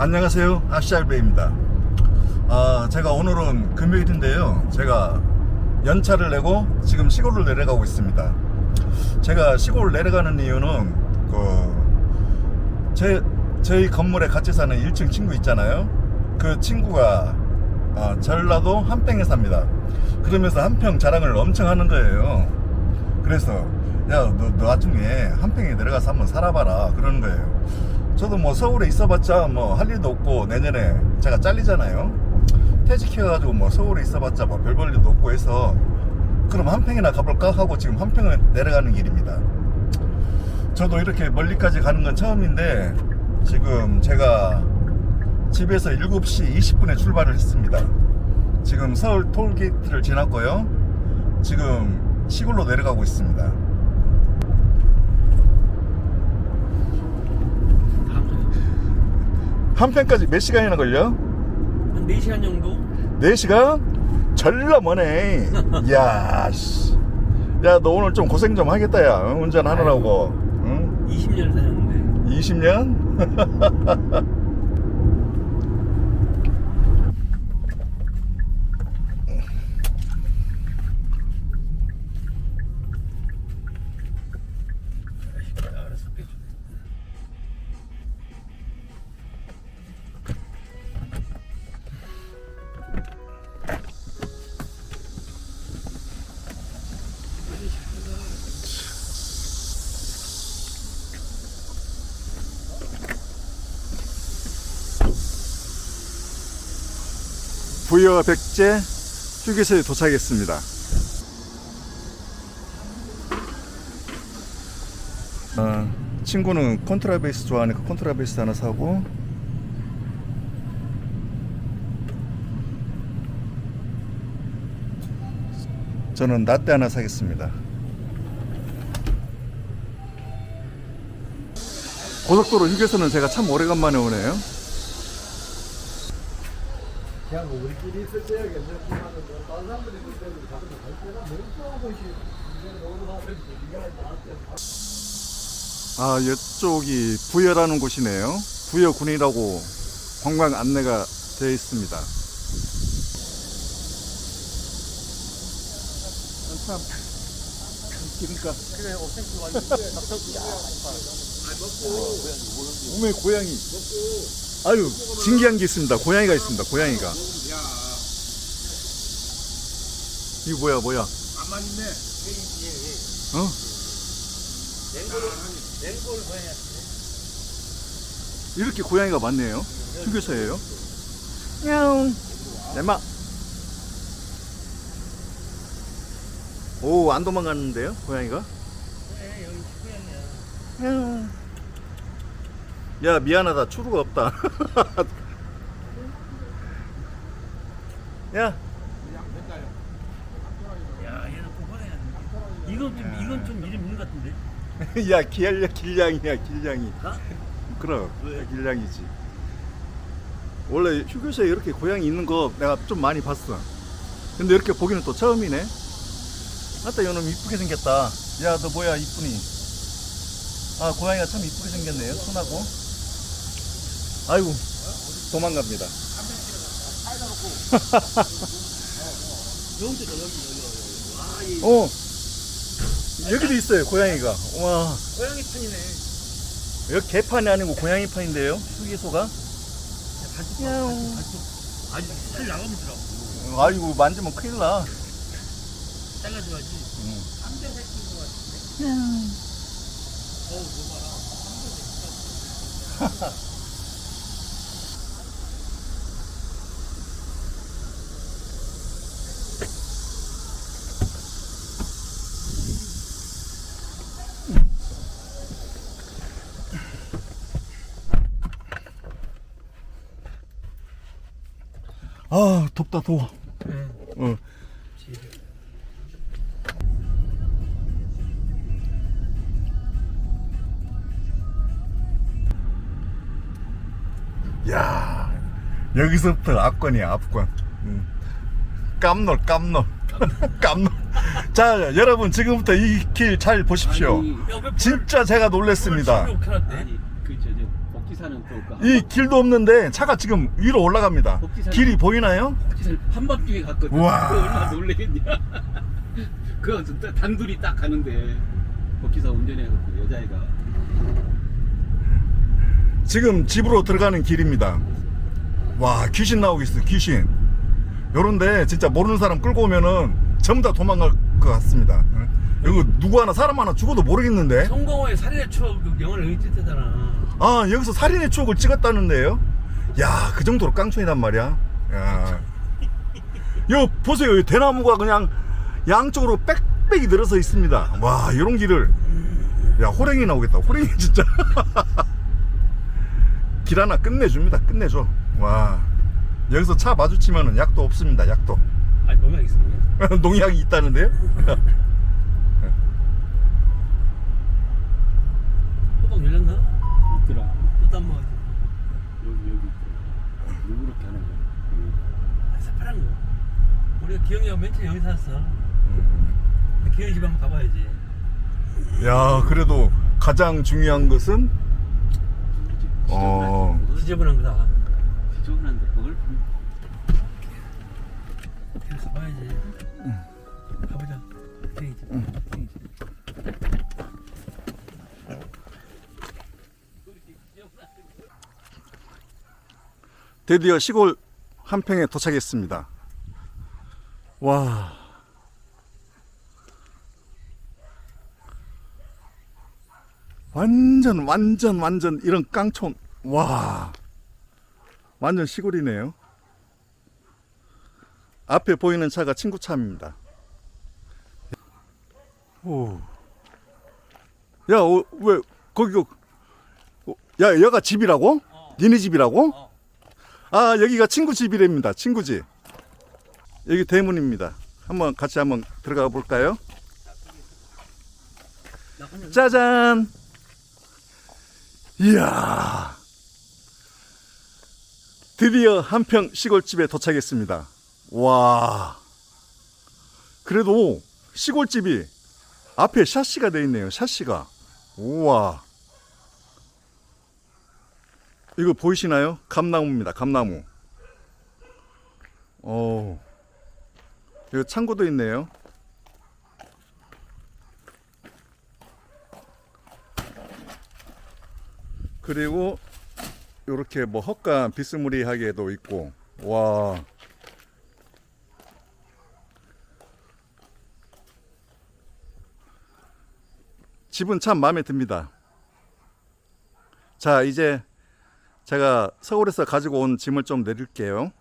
안녕하세요. 아시알베입니다. 아 제가 오늘은 금요일인데요. 제가 연차를 내고 지금 시골을 내려가고 있습니다. 제가 시골 내려가는 이유는 그 제 저희 건물에 같이 사는 1층 친구 있잖아요. 그 친구가 아, 전라도 한평에 삽니다. 그러면서 한평 자랑을 엄청 하는 거예요. 그래서 야너 너 나중에 한평에 내려가서 한번 살아봐라 그러는 거예요 저도 뭐 서울에 있어봤자 뭐 할 일도 없고 내년에 제가 잘리잖아요. 퇴직해가지고 뭐 서울에 있어봤자 뭐 별 볼 일도 없고 해서 그럼 한 평이나 가볼까 하고 지금 한 평을 내려가는 길입니다. 저도 이렇게 멀리까지 가는 건 처음인데 지금 제가 집에서 7시 20분에 출발을 했습니다. 지금 서울 톨게이트를 지났고요. 지금 시골로 내려가고 있습니다 한평까지 몇 시간이나 걸려? 한 4시간 정도? 4시간? 절라 머네. 야, 씨. 야, 너 오늘 좀 고생 좀 하겠다, 야. 응? 운전하느라고. 응? 20년 다녔는데 20년? 부여 백제 휴게소에 도착했습니다. 어, 친구는 컨트라베이스 좋아하니까 컨트라베이스 하나 사고 저는 라떼 하나 사겠습니다. 고속도로 휴게소는 제가 참 오래간만에 오네요. 그냥 뭐 우리끼리 있을 때야 괜찮지만 뭐 다른 사람들이 있을 때도 가끔 갈 때가 너무 조금씩 이제 너무 하면 네가 나한테 아, 이쪽이 부여라는 곳이네요. 부여군이라고 관광 안내가 되어 있습니다. 참, 그러니까. 그래 어색도 왔는데 갑자기 몸에 고양이. 아유, 신기한 게 있습니다. 고양이가 있습니다. 고양이가. 이거 뭐야, 뭐야? 있네 어? 고양이 이렇게 고양이가 많네요. 휴게소예요. 야옹. 내마. 오, 안 도망갔는데요, 고양이가? 네 여기 고양이야 야, 미안하다. 추루가 없다. 야, 야 얘는 이건 좀 이건 좀 이름 있는 것 같은데 야, 기알려 길냥이야, 길냥이. 아? 그럼, 왜? 길냥이지. 원래 휴게소에 이렇게 고양이 있는 거 내가 좀 많이 봤어. 근데 이렇게 보기는 또 처음이네. 아따, 이놈 이쁘게 생겼다. 야, 너 뭐야, 이쁘니? 아, 고양이가 참 이쁘게 생겼네요, 순하고. 아이고, 도망갑니다. 여기 있다 여기 여기 여기 와 이 어, 여기도 있어요, 고양이가. 와, 고양이 편이네 여기 개판이 아니고 고양이 판인데요, 휴게소가. 발톱 야옹. 발톱 아직 살 나가면 들어 아이고, 만지면 큰일 나. 잘라줘야지 응. 삼대 새끼인 것 같은데 어우 너 봐라 아, 덥다, 더워. 어. 야, 여기서부터 압권이야, 압권. 음. 깜놀, 깜놀. 깜놀. 자, 여러분, 지금부터 이 길 잘 보십시오. 아니, 진짜 제가 놀랬습니다. 복지사는 또 그. 이 길도 없는데 차가 지금 위로 올라갑니다. 복지사는- 길이 보이나요? 복지사를 한밤 중에 갔거든. 우와. 그거 얼마나 놀래겠냐. 그거 진짜 단둘이 딱 가는데 복지사 운전해서 그 여자애가 지금 집으로 들어가는 길입니다. 와 귀신 나오겠어 귀신. 요런데 진짜 모르는 사람 끌고 오면은 전부 다 도망갈 것 같습니다. 응? 이거 누구 하나 사람 하나 죽어도 모르겠는데. 성공호의 살인의 추억 그 영화를 찍었잖아. 아 여기서 살인의 추억을 찍었다는데요. 야 그 정도로 깡총이란 말이야. 야. 요 보세요 이 대나무가 그냥 양쪽으로 빽빽이 늘어서 있습니다. 와 이런 길을 야 호랭이 나오겠다. 호랭이 진짜 길 하나 끝내줍니다. 끝내줘. 와 여기서 차 마주치면은 약도 없습니다. 약도 아, 농약. 농약. 농약이 있다는데요. 호박 열렸나? 있더라. 또딴 뭐 여기 여기 있더라. 누구렇게 하는 거야? 아, 새파란 거. 우리가 기영이가 맨 처음 여기 살았어. 근데 기영이 집 한번 가봐야지. 야 그래도 가장 중요한 것은? 어. 지저분한 거다. 지저분한데 그걸 드디어 시골 한평에 도착했습니다. 와. 완전 완전 완전 이런 깡총 와. 완전 시골이네요. 앞에 보이는 차가 친구 차입니다. 오야왜 거기 어, 야 여가 집이라고? 니네 집이라고? 어. 아 여기가 친구 집이랍니다. 친구 집. 여기 대문입니다. 한번 같이 한번 들어가 볼까요? 짜잔! 이야! 드디어 한평 시골집에 도착했습니다. 와! 그래도 시골집이 앞에 샤시가 되어 있네요 샤시가. 우와 이거 보이시나요? 감나무입니다 감나무 오 이거 창고도 있네요 그리고 이렇게 뭐 헛간 비스무리하게도 있고 와 집은 참 마음에 듭니다. 자 이제 제가 서울에서 가지고 온 짐을 좀 내릴게요.